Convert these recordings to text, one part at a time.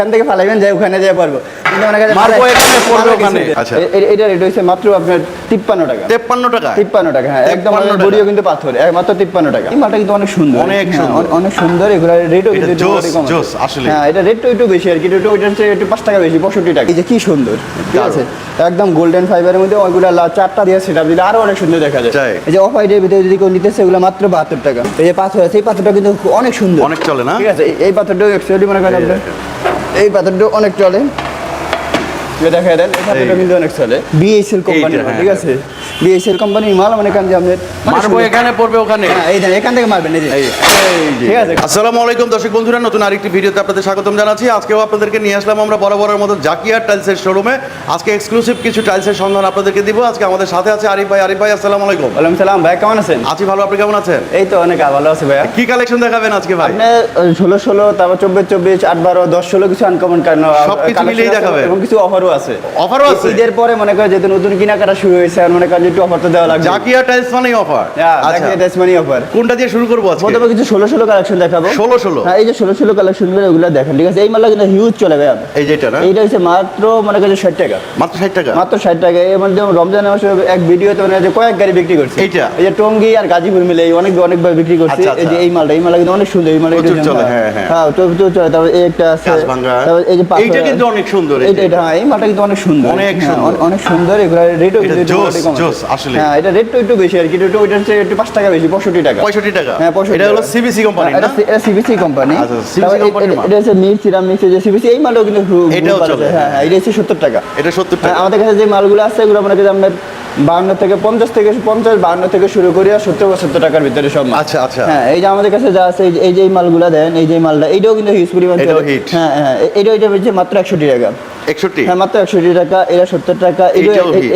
এখান থেকে ফালাইবেন যাই ওখানে যাই পারব। কিন্তু মনে করেন মারবো এখানে, পড়বে ওখানে। আচ্ছা। এটা রেট হয়েছে মাত্র আপনার তিপ্পান্ন টাকা। তেপ্পান্ন টাকা? তিপ্পান্ন টাকা হ্যাঁ একদম 53 বডিও কিন্তু পাথর মাত্র তিপ্পান্ন টাকা। এই মালটা কিন্তু অনেক সুন্দর। অনেক হ্যাঁ, সুন্দর। অনেক সুন্দর এগুলো রেটও কিন্তু জোস। জোস, আসলে। হ্যাঁ এটা রেটটা একটু বেশি আর কি একটু ওইটার চেয়ে একটু পাঁচ টাকা বেশি পঁয়ষট্টি টাকা। এই যে কি সুন্দর ঠিক আছে? একদম গোল্ডেন ফাইবারের মধ্যে ওইগুলো লা- চারটা দিয়ে সেটা দিলে আরও অনেক সুন্দর দেখা যায়। এই যে অফ হোয়াইটের ভিতরে যদি কেউ নিতেছে এগুলো মাত্র বাহাত্তর টাকা। এই যে পাথর আছে এই পাথরটা কিন্তু অনেক সুন্দর। অনেক চলে না? ঠিক আছে? এই- পাথরটাও অ্যাকচুয়ালি মনে করেন আপনার। এই পাথরটা অনেক চলে। এটা দেখা দেন এই কিন্তু অনেক চলে। বিএসএল কোম্পানি ঠিক আছে? বিএসএল কোম্পানির মাল মনে করেন যে আপনার মারবো এখানে পড়বে ওখানে। এই দেন এখান থেকে মারবেন এই যে। এই, এই যে। ঠিক আছে? আসসালামু আলাইকুম দর্শক বন্ধুরা নতুন আরেকটি ভিডিওতে আপনাদের স্বাগতম জানাচ্ছি। আজকেও আপনাদেরকে নিয়ে আসলাম আমরা বরাবরের মতো জাকিয়া টাইলসের শোরুমে আজকে এক্সক্লুসিভ কিছু টাইলসের সন্ধান আপনাদেরকে দিব। আজকে আমাদের সাথে আছে আরিফ ভাই। আরিফ ভাই আসসালামু আলাইকুম। ওয়ালাইকুম সালাম ভাই কেমন আছেন? আছি ভালো আপনি কেমন আছেন? এই তো অনেক ভালো আছে ভাইয়া। কি কালেকশন দেখাবেন আজকে ভাই? আপনি ষোলো ষোলো তারপর চব্বিশ চব্বিশ আট বারো দশ ষোলো কিছু আনকমন কারণ সবকিছু মিলিয়েই দেখাবেন? এবং কিছু অফারও আছে। অফারও আছে? ঈদের পরে মনে করেন যেহেতু নতুন কেনাকাটা শুরু হয়েছে আর মনে করেন একটু অফার তো দেওয়া লাগবে। জাকিয়া টাইলস মানেই অফার আচ্ছা। টেসমানি অফার কোনটা দিয়ে শুরু করব আজকে? প্রথমে কিছু ষোলো ষোলো কালেকশন দেখাবো। ষোলো ষোলো? হ্যাঁ এই যে ষোলো ষোলো কালেকশনগুলো ওগুলো দেখেন ঠিক আছে? এই মালটা কিন্তু হিউজ চলে ভাইয়া এই যেটা না? এইটা হচ্ছে মাত্র মনে করেন ষাট টাকা। মাত্র ষাট টাকা? মাত্র ষাট টাকা। এই মানে যেমন রমজান মাসে এক ভিডিওতে মানে যে কয়েক গাড়ি বিক্রি করছে। এইটা? এই যে টঙ্গী আর গাজীপুর মিলে এই অনেক অনেকবার বিক্রি করছে। আচ্ছা, এই যে আচ্ছা। এই মালটা এই মালটা কিন্তু অনেক সুন্দর এই মালটা চলে, হ্যাঁ, হ্যাঁ। হ্যাঁ তো তো চলে। তারপর এই একটা আছে। তারপর এই যে এইটা কিন্তু অনেক সুন্দর, এইটা এটা হ্যাঁ এই মালটা কিন্তু অনেক সুন্দর। অনেক হ্যাঁ, সুন্দর। অনেক- অনেক সুন্দর এগুলো রেটও এটা আসলে। হ্যাঁ এটা রেটটা একটু বেশি আর কি একটু ওইটার চেয়ে একটু পাঁচ টাকা বেশি পঁয়ষট্টি টাকা। পঁয়ষট্টি টাকা। হ্যাঁ পঁয়ষট্টি এটা হলো সিবিসি কোম্পানি না? এটা এটা সিবিসি কোম্পানি আচ্ছা। এটা হচ্ছে মির সিরামিক্স যে সিবিসি এই মালটাও কিন্তু এটাও চলে, হ্যাঁ হ্যাঁ এটা হচ্ছে সত্তর টাকা। এটা সত্তর হ্যাঁ, টাকা। আমাদের কাছে যে মালগুলো আছে এগুলো করেন আপনার বাহান্ন থেকে পঞ্চাশ থেকে পঞ্চাশ বাহান্ন থেকে শুরু করি আর সত্তর পঁচাত্তর টাকার ভিতরে সব আচ্ছা, আচ্ছা। হ্যাঁ এই যে আমাদের কাছে যা আছে এই যে- এই যে দেন এই যে মালটা এইটাও কিন্তু হিউজ পরিমাণ হ্যাঁ হ্যাঁ এ- এইটা এটা হচ্ছে মাত্র একষট্টি টাকা। একষট্টি? হ্যাঁ মাত্র একষট্টি টাকা এটা সত্তর টাকা। একষট্টি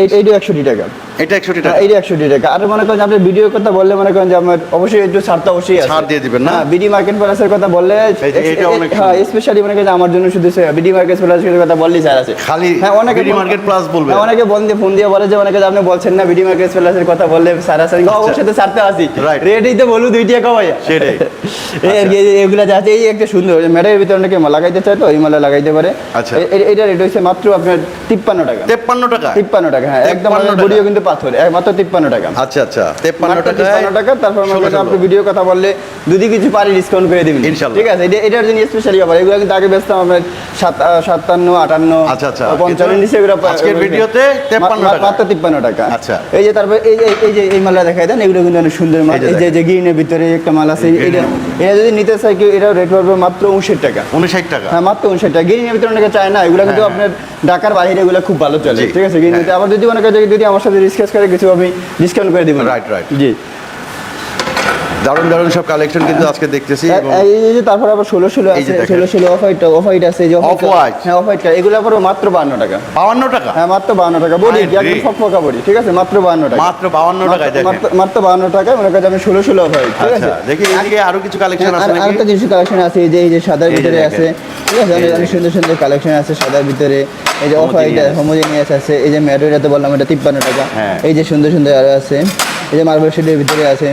এটা একষট্টি হ্যাঁ টাকা। এইটা একষট্টি টাকা। আর মনে করেন আপনি ভিডিওর কথা বললে মনে করেন যে আমার অবশ্যই একটু ছাড় অবশ্যই ছাড় দিয়ে দিবেন না? হ্যাঁ বিডি মার্কেট প্লাসের কথা বললে এই যে এটা অনেক হ্যাঁ সুন্দর। স্পেশালি মনে করেন আমার জন্য শুধু বিডি মার্কেট প্লাসের কথা বললেই স্যার আছে। খালি হ্যাঁ অনেকে BD Market Plus বলবে। অনেকে ফোন দিয়ে ফোন দিয়ে বলে যে অনেকে আপনি বলছেন না বিডি মার্কেট প্লাসের কথা বললে স্যার আছে। অবশ্যই তো ছাড়তে আসি। রেটই তো বলু দুই টাকা ভাইয়া সেটাই। এই আর কি, এই- এগুলা যা আছে এই একটা সুন্দর। ম্যাডের ভিতরে অনেকে লাগাইতে চায় তো এই মালা লাগাইতে পারে। আচ্ছা। এ- এ- এটা হচ্ছে মাত্র আপনার তিপ্পান্ন টাকা। তেপ্পান্ন টাকা? তিপ্পান্ন টাকা হ্যাঁ একদম 53 টাকা। বডিও কিন্তু পাথর মাত্র তিপ্পান্ন টাকা। আচ্ছা আচ্ছা তেপ্পান্ন টাকা 53 টাকা তারপর আপনি ভিডিও কথা বললে যদি কিছু পারি ডিসকাউন্ট করে দিবেন। ঠিক আছে এটা এটার জন্য স্পেশালি অফার এগুলো কিন্তু আগে বেচতাম সাতান্ন আটান্ন আচ্ছা, আচ্ছা। পঞ্চান্ন নিচে এগুলো আজকের ভিডিওতে 53 টাকা। মাত্র তিপ্পান্ন টাকা। আচ্ছা। এই যে তারপর এই যে এই যে এই মালটা দেখাই দেন এগুলো কিন্তু অনেক সুন্দর মাল। এই যে যে গ্রিনের ভিতরে একটা মাল আছে এটা এটা যদি নিতে চাই কেউ এটাও রেট পড়বে মাত্র উনষাট টাকা। উনষাট টাকা। হ্যাঁ মাত্র উনষাট টাকা। গ্রিনের ভিতরে অনেকে চায় না এগুলো কিন্তু আপনার ঢাকার বাইরে এগুলো খুব ভালো চলে ঠিক আছে? গ্রিন হ্যাঁ। আবার যদি মনে করেন যদি আমার সাথে ডিসকাস করে কিছু আমি ডিসকাউন্ট করে দিব Right, right. জি। দারুণ দারুণ সব কালেকশন কিন্তু আজকে দেখতেছি এই যে তারপর আবার ষোলো ষোলো আছে। ষোলো ষোলো অফ হোয়াইট অফ হোয়াইট আছে যে Off white। হ্যাঁ অফ হোয়াইট এগুলো পড়বে মাত্র বান্ন টাকা। বাউান্ন টাকা? হ্যাঁ মাত্র বান্ন টাকা। বডি একদম ফকফকা বডি ঠিক আছে? মাত্র বান্ন টাকা। মাত্র বাউান্ন দেখেন। মাত্র- বান্ন টাকায় মনে করেন আমি ষোলো ষোলো অফ হোয়াইট ঠিক আছে? আচ্ছা দেখি এদিকে আরও কিছু কালেকশন হ্যাঁ, আছে আর- জিনিস কালেকশন আছে এই যে এই যে সাদার ভিতরে আছে। ঠিক আছে অনেক সুন্দর সুন্দর কালেকশন আছে সাদার ভিতরে। এই যে অফ হোয়াইট হোমোজেনিয়াস আছে এই যে ম্যাডোরিয়াতে বললাম এটা তিপ্পান্ন টাকা। হ্যাঁ। এই যে সুন্দর সুন্দর আরও আছে। এই যে মার্বেল শেডের ভিতরে আছে।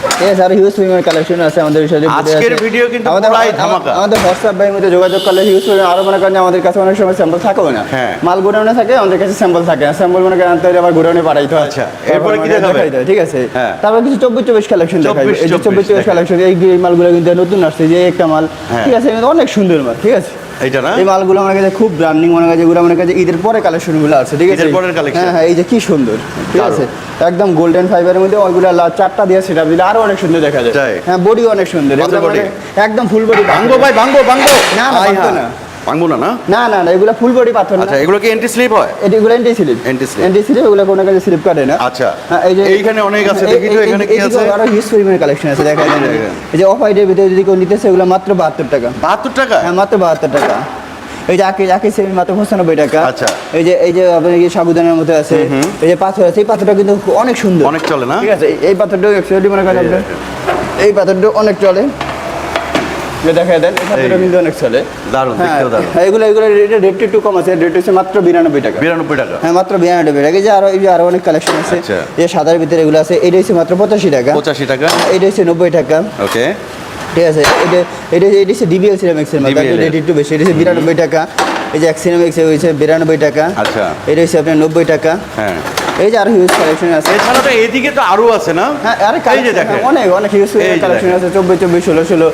ঠিক হিউজ পরিমাণ কালেকশন আছে আমাদের বিষয়ে আজকের ভিডিও কিন্তু পুরাই ধামাকা। আমাদের হোয়াটসঅ্যাপ ভাইয়ের মধ্যে যোগাযোগ করলে হিউজ পরিমাণ আরও মনে করেন আমাদের কাছে অনেক সময় স্যাম্পল থাকেও না হ্যাঁ। মাল গোডাউনে থাকে আমাদের কাছে স্যাম্পল থাকে স্যাম্পল মনে করেন আনতে হলে আবার গোডাউনে পাঠাইতে হয় আচ্ছা, এরপরে কি দেখাবে? ঠিক আছে হ্যাঁ। তারপর কিছু চব্বিশ চব্বিশ কালেকশন দেখাবে 24, এই চব্বিশ চব্বিশ কালেকশন এই এই মালগুলো কিন্তু নতুন আসছে যে একটা মাল হ্যাঁ। ঠিক আছে অনেক সুন্দর মাল ঠিক আছে এইটা না? এই মালগুলো আমার কাছে খুব ব্র্যান্ডিং মনে কাছে এগুলো মনে কাছে ঈদের পরে কালেকশনগুলো আছে ঠিক আছে? ঈদের পরের। হ্যাঁ হ্যাঁ এই যে কি সুন্দর ঠিক আছে? একদম গোল্ডেন ফাইবারের মধ্যে ওইগুলো চারটা দিয়ে সেটা দিলে আরও অনেক সুন্দর দেখা যায়। হ্যাঁ বডি অনেক সুন্দর। একদম ফুল বডি ভাঙ্গো ভাই ভাঙ্গো ভাঙ্গো। না, না, ভাঙবো। না। ভাঙবো না না? না না না এগুলো ফুল বডি পাথর আচ্ছা এগুলো কি এন্টি স্লিপ হয়? এগুলো এন্টি স্লিপ। এন্টি স্লিপ এগুলো কোনো স্লিপ কাটে না। আচ্ছা হ্যাঁ, এই যে এইখানে অনেক আছে দেখি তো এখানে কি আছে। আরও হিউজ কালেকশন আছে দেখা যায় এই যে অফ হোয়াইটের ভিতরে যদি কেউ নিতেছে এগুলো মাত্র বাহাত্তর টাকা। বাহাত্তর টাকা? হ্যাঁ মাত্র বাহাত্তর টাকা। এই যে আকি আকি সেমি মাত্র পঁচানব্বই টাকা। আচ্ছা। এই যে এই যে আপনার সাবুদানের মধ্যে আছে এই যে পাথর আছে এই পাথরটা কিন্তু অনেক সুন্দর। অনেক চলে না? ঠিক আছে এই- পাথরটাও অ্যাকচুয়ালি মনে করেন এই পাথরটা অনেক চলে। যে দেখা দেন এই পাথরটা অনেক চলে দারুণ হ্যাঁ এগুলো এগুলো রেট একটু কম আছে রেট হচ্ছে মাত্র বিরানব্বই টাকা। বিরানব্বই টাকা। হ্যাঁ মাত্র বিরানব্বই টাকা। যে আরও এই যে আরও অনেক কালেকশন আছে আচ্ছা। এই সাদার ভিতরে এগুলো আছে এটা হচ্ছে মাত্র পঁচাশি টাকা। পঁচাশি টাকা। এটা হচ্ছে নব্বই টাকা। ওকে। ঠিক আছে এটা এটা এটা হচ্ছে ডিবিএল সিরামিক্সের মাল। DBL এটা একটু বেশি এটা হচ্ছে বিরানব্বই টাকা। এই যে এক সিরামিক্স হয়েছে বিরানব্বই টাকা। আচ্ছা। এটা হচ্ছে আপনার নব্বই টাকা। হ্যাঁ। এই যে আরও হিউজ কালেকশন আছে। এছাড়া তো এদিকে তো আরও আছে না? হ্যাঁ আরে দেখেন। অনেক অনেক হিউজ কালেকশন আছে চব্বিশ চব্বিশ ষোলো ষোলো।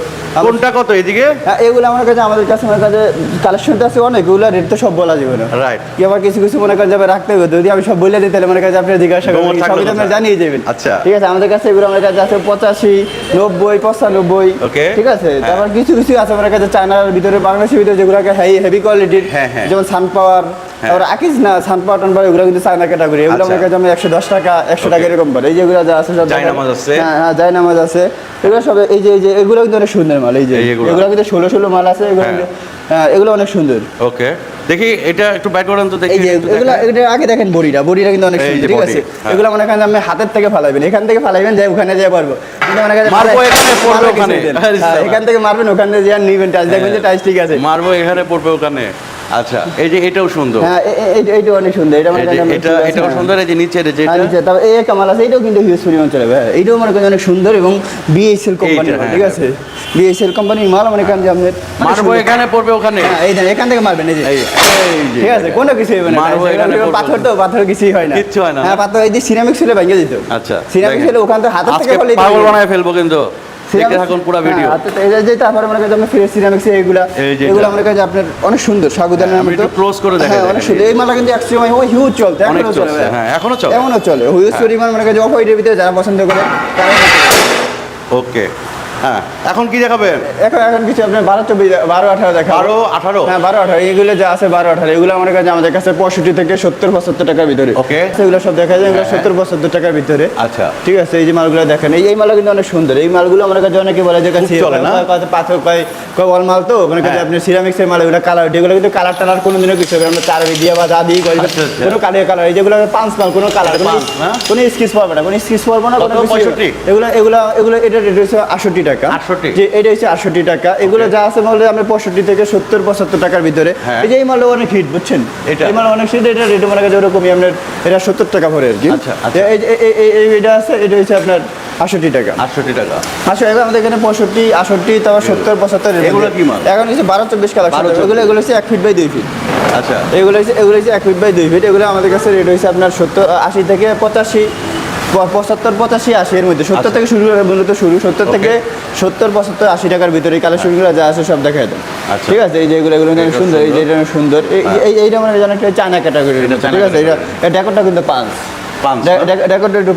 কোনটা কত এদিকে? হ্যাঁ এগুলো আমার কাছে আমাদের কাছে আমার কাছে কালেকশন আছে অনেক এগুলো রেট তো সব বলা যাবে না। রাইট কি আবার কিছু কিছু মনে করেন যাবে রাখতে হবে যদি আমি সব বলে দিই তাহলে মনে আপনি জিজ্ঞাসা করবেন সবই আপনি জানিয়ে দেবেন। আচ্ছা। ঠিক আছে আমাদের কাছে এগুলো আমার কাছে আছে পঁচাশি নব্বই পঁচানব্বই। Okay. ঠিক আছে? হ্যাঁ। তারপর কিছু কিছু আছে আমার কাছে চায়নার ভিতরে বাংলাদেশের ভিতরে যেগুলোকে হাই হেভি কোয়ালিটির হ্যাঁ, হ্যাঁ। যেমন সান পাওয়ার তারপর আকিস না সান পাওয়ার এগুলো কিন্তু চায়না ক্যাটাগরি এগুলো আমার একশো দশ টাকা একশো টাকা এরকম এই যেগুলো যা আছে সব জায়নামাজ আছে। হ্যাঁ হ্যাঁ জায়নামাজ আছে এগুলো সব এই যে এই যে এগুলো কিন্তু অনেক সুন্দর মাল এই যে এগুলো। কিন্তু ষোলো ষোলো মাল আছে এগুলো হ্যাঁ। হ্যাঁ এগুলো অনেক সুন্দর ওকে দেখি এটা একটু ব্যাক করেন তো দেখি এগুলো এটা আগে দেখেন বড়িটা বড়িটা কিন্তু অনেক সুন্দর ঠিক আছে হ্যাঁ। এগুলো মনে করেন আপনি হাতের থেকে ফালাইবেন এখান থেকে ফালাইবেন যাই ওখানে যাই পারব কিন্তু মনে করেন মারবো এখানে, পড়বে ওখানে। হ্যাঁ। এখান থেকে মারবেন ওখানে যে নিবেন টাচ দেখবেন যে টাচ ঠিক আছে মারবো এখানে পড়বে ওখানে আচ্ছা এই যে এটাও সুন্দর। হ্যাঁ এ- এ- এই- এইটা অনেক সুন্দর এটা মনে এই যে করেন আমরা এটা ঠিক আছে, এটাও। সুন্দর এই যে নিচের নিচে, তারপর এই কামাল আছে এটাও কিন্তু হিউজ পরিমাণ চলে ভাই। এইটাও মনে করেন অনেক সুন্দর এবং বিএসএল কোম্পানি ঠিক হ্যাঁ। আছে? বিএসএল কোম্পানির মাল মনে করেন যে আপনার মারবো এখানে পড়বে ওখানে। এই দেন এখান থেকে মারবেন এই যে। এই এই যে ঠিক আছে কোনো কিছু হবে না মারবো এখানে পাথর তো পাথর কিছুই হয় না। হয় না, হ্যাঁ পাথর এই যে সিরামিক্স হলে ভেঙে দিত। আচ্ছা সিরামিক্স দেখেন। হলে ওখান থেকে হাতের থেকে আজকে পাগল বানায় ফেলব কিন্তু। দেখতে থাকুন পুরো হ্যাঁ, ভিডিও হাতে- এই যে- যে মনে করেন আপনার ফ্রেশ সিরামিক্স এগুলা এগুলো আপনার অনেক সুন্দর সাগুদানের হ্যাঁ, আমি একটু করে হ্যাঁ দেখেন অনেক সুন্দর। এই মালা কিন্তু এক সময় ওই হিউজ চলতে এখনও চলে হ্যাঁ, এখনও চলে। এখনও চলে। হিউজ পরিমাণ মানে যে অফ হোয়াইটের ভিতরে যারা পছন্দ করে তারা ওকে হ্যাঁ এখন কি দেখাবেন এখন এখন কিছু আপনার বারো চব্বিশ বারো আঠারো দেখা বারো আঠারো? হ্যাঁ বারো আঠারো। এগুলো যা আছে বারো আঠারো এগুলো আমার কাছে আমাদের কাছে পঁয়ষট্টি থেকে সত্তর পঁচাত্তর টাকার ভিতরে। Okay. এগুলো সব দেখা যায় এগুলো হ্যাঁ, সত্তর পঁচাত্তর টাকার ভিতরে। আচ্ছা। ঠিক আছে এই যে মালগুলো দেখেন এই এই মালগুলো কিন্তু অনেক সুন্দর। এই মালগুলো আমার কাছে অনেকে বলে যে কাছে চলে না? পাথর কয় কয় ওয়াল মাল তো? মানে কাছে হ্যাঁ। আপনি সিরামিক্সের মাল এগুলো কালার এগুলো কিন্তু কালার টালার কোনো দিনও কিছু হবে আমরা চার দিয়ে বা যা দিয়ে করি আচ্ছা, আচ্ছা। কোনো কালিয়া কালার এই যেগুলো পাঁচ মাল কোনো কালার কোনো স্কিচ পারবে না কোনো স্কিচ পারব না কোনো এগুলো এগুলো এগুলো এটা রেট হচ্ছে আটষট্টি টাকা। 68? যে এটা হচ্ছে আটষট্টি টাকা। এগুলো যা আছে বললে আমরা পঁয়ষট্টি থেকে সত্তর পঁচাত্তর টাকার ভিতরে। হ্যাঁ। এই যে এই মালটা অনেক হিট বুঝছেন? এটা? এই মাল অনেক হিট এটা রেট মনে কাছে ওরকমই আপনার এটা সত্তর টাকা ভরে আর কি। আচ্ছা, আচ্ছা। এটা আছে এটা হচ্ছে আপনার আটষট্টি টাকা। আটষট্টি টাকা। আচ্ছা এবার আমাদের এখানে পঁয়ষট্টি আটষট্টি তারপর সত্তর পঁচাত্তর এগুলো কি মাল? এখন হচ্ছে বারো চব্বিশ 12, এগুলো এগুলো হচ্ছে এক ফিট বাই দুই ফিট আচ্ছা। এগুলো হচ্ছে এগুলো হচ্ছে এক ফিট বাই দুই ফিট এগুলো আমাদের কাছে রেট হয়েছে আপনার সত্তর আশি থেকে পঁচাশি পঁচাত্তর পঁচাশি আশি এর মধ্যে। সত্তর আচ্ছা। থেকে শুরু করে মূলত শুরু। সত্তর থেকে সত্তর পঁচাত্তর আশি টাকার ভিতরে কালেকশনগুলো যা আছে সব দেখা দেন আচ্ছা। ঠিক আছে? এই যেগুলো এগুলো সুন্দর এই যে সুন্দর। এই- হ্যাঁ। এইটা মানে একটা চায়না ক্যাটাগরি ঠিক আছে? এটা এটা ডেকোরটা কিন্তু পাঁচ পাঁচ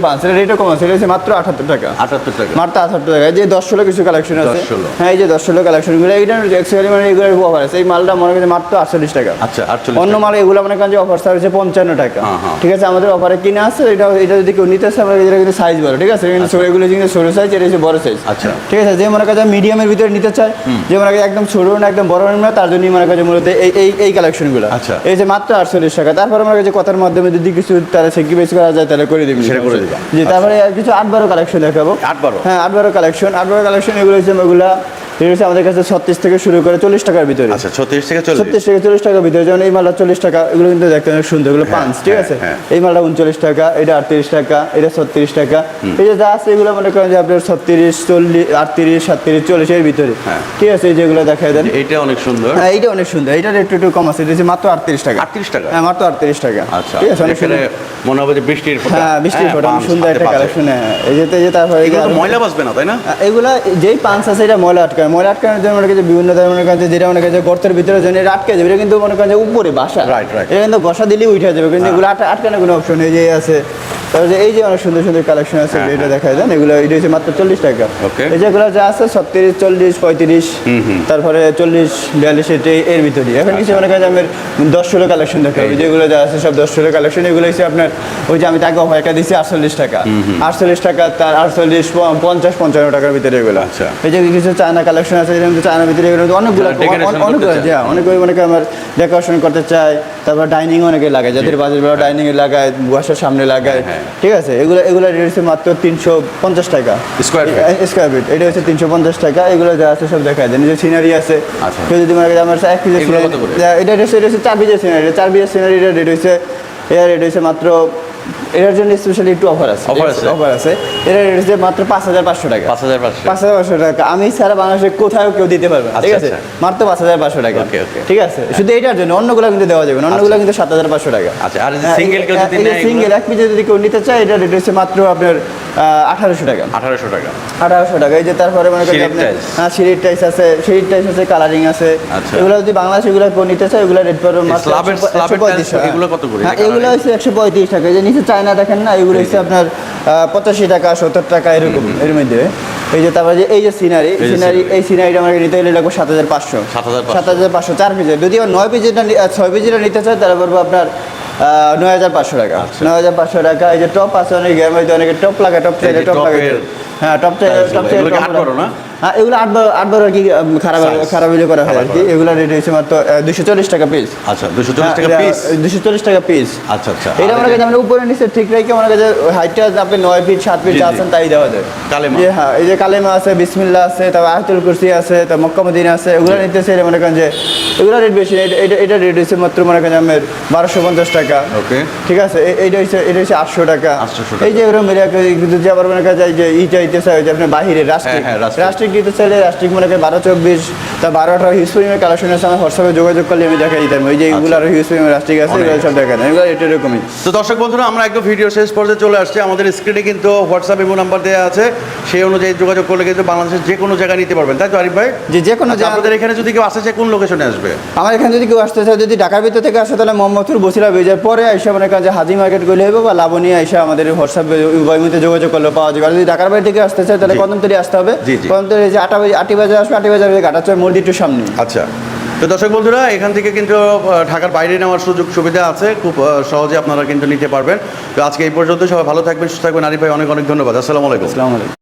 পাঁচ। এটা রেটও কম আছে এটা হচ্ছে মাত্র আঠাত্তর টাকা। আটাত্তর টাকা। মাত্র আঠাত্তর টাকা। যে দশ ষোলো কিছু কালেকশন আছে। 10 16 হ্যাঁ এই যে দশ ষোলো কালেকশনগুলো এইটা অ্যাকচুয়ালি মানে অফার আছে। এই মালটা মনে করছে মাত্র আটচল্লিশ টাকা। আচ্ছা আটচল্লিশ অন্য মাল এগুলো মনে করেন যে অফার পঞ্চান্ন টাকা। হ্যাঁ, হ্যাঁ। ঠিক আছে আমাদের অফারে কিনে আছে এটা এটা যদি কেউ নিতে আসে আমরা এটা কিন্তু সাইজ বড় ঠিক আছে? কিন্তু এগুলো কিন্তু ছোটো সাইজ এটা হচ্ছে বড় সাইজ আচ্ছা। ঠিক আছে যে মনে মিডিয়ামের ভিতরে নিতে চায় যে মনে কাছে একদম ছোটো না একদম বড় না তার জন্যই মনে কাছে মূলত এই এই কালেকশনগুলো আচ্ছা। এই যে মাত্র আটচল্লিশ টাকা। তারপরে আমার কাছে কথার মাধ্যমে যদি কিছু তারা সেকি বেশি করা যায় তাহলে করে দিবি সেটা করে দিবা। জি তারপরে আর কিছু আট বারো কালেকশন দেখাবো আট বারো? হ্যাঁ আট বারো কালেকশন আট বারো কালেকশন এগুলো হচ্ছে ওগুলা এগুলো হচ্ছে আমাদের কাছে ছত্রিশ থেকে শুরু করে চল্লিশ টাকার ভিতরে। আচ্ছা ছত্রিশ থেকে ছত্রিশ থেকে চল্লিশ টাকার ভিতরে যেমন এই মালটা চল্লিশ টাকা এগুলো কিন্তু দেখতে অনেক সুন্দর এগুলো পাঁচ ঠিক হ্যাঁ, আছে? হ্যাঁ। এই মালটা উনচল্লিশ টাকা এটা আটত্রিশ টাকা এটা ছত্রিশ টাকা। এই যে যা আছে এগুলো মনে করেন যে আপনার ছত্রিশ চল্লিশ আটত্রিশ সাতত্রিশ চল্লিশ এর ভিতরে। হ্যাঁ। ঠিক আছে যেগুলো দেখাই দেন। এইটা অনেক সুন্দর। হ্যাঁ এইটা অনেক সুন্দর এটা একটু একটু কম আছে এটা মাত্র আটত্রিশ টাকা। আটত্রিশ টাকা? হ্যাঁ মাত্র আটত্রিশ টাকা। আচ্ছা ঠিক আছে অনেক সুন্দর। মনে হবে যে বৃষ্টির হ্যাঁ বৃষ্টির হ্যাঁ, ফোটা সুন্দর একটা কালেকশন হ্যাঁ। এই যে তারপরে ময়লা বাঁচবে না তাই না? এগুলা যেই পাঁচ আছে এটা ময়লা আটকায় ময়লা আটকানোর জন্য মনে করছে বিভিন্ন ধরনের মনে করছে যেটা মনে করছে গর্তের ভিতরে জন্য এটা আটকে যাবে এটা কিন্তু মনে করছে উপরে বাসা। রাইট রাইট এটা কিন্তু বসা দিলেই উঠে যাবে কিন্তু এগুলো আটকা আটকানোর কোনো অপশন এই যে আছে। যে এই যে অনেক সুন্দর সুন্দর কালেকশন আছে হ্যাঁ, এটা দেখা যায় এগুলো এটা হচ্ছে মাত্র চল্লিশ টাকা। এই যেগুলো যা আছে ছত্রিশ চল্লিশ পঁয়ত্রিশ তারপরে চল্লিশ বিয়াল্লিশ এটা এর ভিতরে এখন কিছু মনে করেন আমার দশ ষোলো কালেকশন দেখা হবে যেগুলো যা আছে সব দশ ষোলো কালেকশন এগুলো হচ্ছে আপনার ওই যে আমি তাকে অফারটা দিচ্ছি আটচল্লিশ টাকা। আটচল্লিশ টাকা তার আটচল্লিশ পঞ্চাশ পঞ্চান্ন টাকার ভিতরে এগুলো। আচ্ছা। এই যে কিছু চায়না কালেকশন আছে যেরকম চায়নার ভিতরে এগুলো অনেকগুলো যারা অনেকগুলো করতে চায়। হ্যাঁ অনেকে আমার ডেকোরেশন করতে চায়। তারপর ডাইনিং অনেকে লাগায় যাদের বাজেট বেলা ডাইনিং লাগায় বাসার সামনে লাগায়। হ্যাঁ। ঠিক আছে এগুলো এগুলো রেট হচ্ছে মাত্র তিনশো পঞ্চাশ টাকা। স্কোয়ার স্কোয়ার ফিট এটা হচ্ছে তিনশো পঞ্চাশ টাকা এগুলো যা আছে সব দেখা যায়। নিজের সিনারি আছে। আচ্ছা। কেউ যদি মনে আমার এক সিনারি এটা হচ্ছে এটা হচ্ছে চার বিজের সিনারি চার পিসের সিনারিটার রেট হচ্ছে এটা রেট হচ্ছে মাত্র এটার জন্য স্পেশালি একটু অফার আছে। অফার আছে? অফার আছে। এটা রেট হচ্ছে মাত্র পাঁচ হাজার পাঁচশো টাকা। পাঁচ হাজার পাঁচশো। পাঁচ হাজার পাঁচশো টাকা। আমি ছাড়া বাংলাদেশে কোথাও কেউ দিতে পারবে ঠিক আচ্ছা, আছে? আচ্ছা। মাত্র পাঁচ হাজার পাঁচশো টাকা. ঠিক আছে? শুধু এটার জন্য অন্যগুলো কিন্তু দেওয়া যাবে না। অন্যগুলো কিন্তু সাত হাজার পাঁচশো টাকা। আচ্ছা, আর সিঙ্গেল কেউ যদি সিঙ্গেল এক পিজে যদি কেউ নিতে চায় এটা রেট হচ্ছে মাত্র আপনার আঠারোশো টাকা। আঠারোশো টাকা। আঠারোশো টাকা। এই যে তারপরে মনে? হ্যাঁ সিঁড়ির টাইস আছে সিঁড়ির টাইস আছে কালারিং আছে। আচ্ছা। এগুলো যদি বাংলাদেশ এগুলো নিতে চায় এগুলো রেট পড়বে একশো- পঁয়ত্রিশ টাকা। এগুলো কত করে? হ্যাঁ, এগুলো হচ্ছে একশো পঁয়ত্রিশ টাকা। যে নিচে চায়না দেখেন না এগুলো হচ্ছে আপনার পঁচাশি টাকা সত্তর টাকা এরকম এর মধ্যে। এই যে তারপরে যে এই যে সিনারি সিনারি এই সিনারিটা আমাকে নিতে গেলে লাগবে সাত হাজার পাঁচশো। সাত হাজার পাঁচশো। চার পিজে যদি নয় পিজিটা ছয় পিজিটা নিতে চায় তারপর আপনার নয় হাজার পাঁচশো টাকা। আচ্ছা। নয় হাজার পাঁচশো টাকা এই যে টপ আছে অনেক গেম অনেকে টপ লাগে টপ চাইলে টপ লাগে। হ্যাঁ টপ চাইলে টপ চাইলে হ্যাঁ এগুলো আট বারো আট বারো আর কি খারাপ খারাপ হলে করা হয়। আর কি এগুলো রেট হচ্ছে মাত্র দুশো চল্লিশ টাকা পিস আচ্ছা দুশো চল্লিশ টাকা পিস দুশো চল্লিশ টাকা পিস আচ্ছা আচ্ছা। এটা এই কাছে আমরা উপরে নিচে ঠিক রেখে মনে কাছে হাইটটা আপনি নয় ফিট সাত ফিট। আছেন তাই দেওয়া যায়। কালেমা। হ্যাঁ এই যে কালেমা আছে বিসমিল্লা আছে তারপর আয়তুল কুরসি আছে তারপর মক্কা মদিনা আছে এগুলো নিতে চাইলে মনে করেন যে এগুলো রেট বেশি এটা এটা এটা রেট হচ্ছে মাত্র মনে করেন আমার বারোশো পঞ্চাশ টাকা। ওকে। ঠিক আছে? এইটা হচ্ছে এটা হচ্ছে আটশো টাকা। 800 টাকা। এই যে এরকম এরিয়া কিন্তু যে আবার মনে করেন যে- যে ই চাইতে চাই যে বাহিরে রাষ্ট্রিক। হ্যাঁ, রাষ্ট্রিক। রাষ্ট্রিক দিতে চাইলে রাষ্ট্রিক মনে করেন বারো চব্বিশ তা বারো আঠারো হিউজ পরিমাণের কালেকশন আছে আমার হোয়াটসঅ্যাপে যোগাযোগ করলে আমি দেখাই দিতাম। ওই যে এগুলো আরও হিউজ পরিমাণের রাষ্ট্রিক আছে এগুলো সব দেখা যায় এগুলো এটা এরকমই। তো দর্শক বন্ধুরা আমরা একদম ভিডিও শেষ পর্যায়ে চলে আসছি। আমাদের স্ক্রিনে কিন্তু হোয়াটসঅ্যাপ ইমো নাম্বার দেওয়া আছে। সেই অনুযায়ী যোগাযোগ করলে কিন্তু বাংলাদেশের যে কোনো জায়গায় নিতে পারবেন। তাই তো আরিফ ভাই? যে যে কোনো আচ্ছা, জায়গা- আপনাদের এখানে যদি কেউ আসে যে কোন লোকেশনে আসবে? আমার এখানে যদি কেউ আসতে চায় যদি ঢাকার ভিতর থেকে আসে তাহলে মোহাম্মদপুর বসিরা বেজার পরে আইসা মনে করেন যে হাজি মার্কেট গেলে হবে বা লাবণী আইসা আমাদের হোয়াটসঅ্যাপে উভয়মতে যোগাযোগ করলে পাওয়া যাবে। আর যদি ঢাকার বাইরে থেকে আসতে চায় তাহলে। কদমতলি আসতে হবে। জি, কদমতলি যে আটা বাজে আটি বাজার আসবে আটি বাজারে গাটাচর মসজিদটির সামনে। আচ্ছা। তো দর্শক বন্ধুরা এখান থেকে কিন্তু ঢাকার বাইরে নেওয়ার সুযোগ সুবিধা আছে। খুব সহজে আপনারা কিন্তু নিতে পারবেন। তো আজকে এই পর্যন্ত সবাই ভালো থাকবেন সুস্থ থাকবেন। আরিফ ভাই অনেক অনেক ধন্যবাদ। আসসালামু আলাইকুম। আসসালামু আলাইকুম।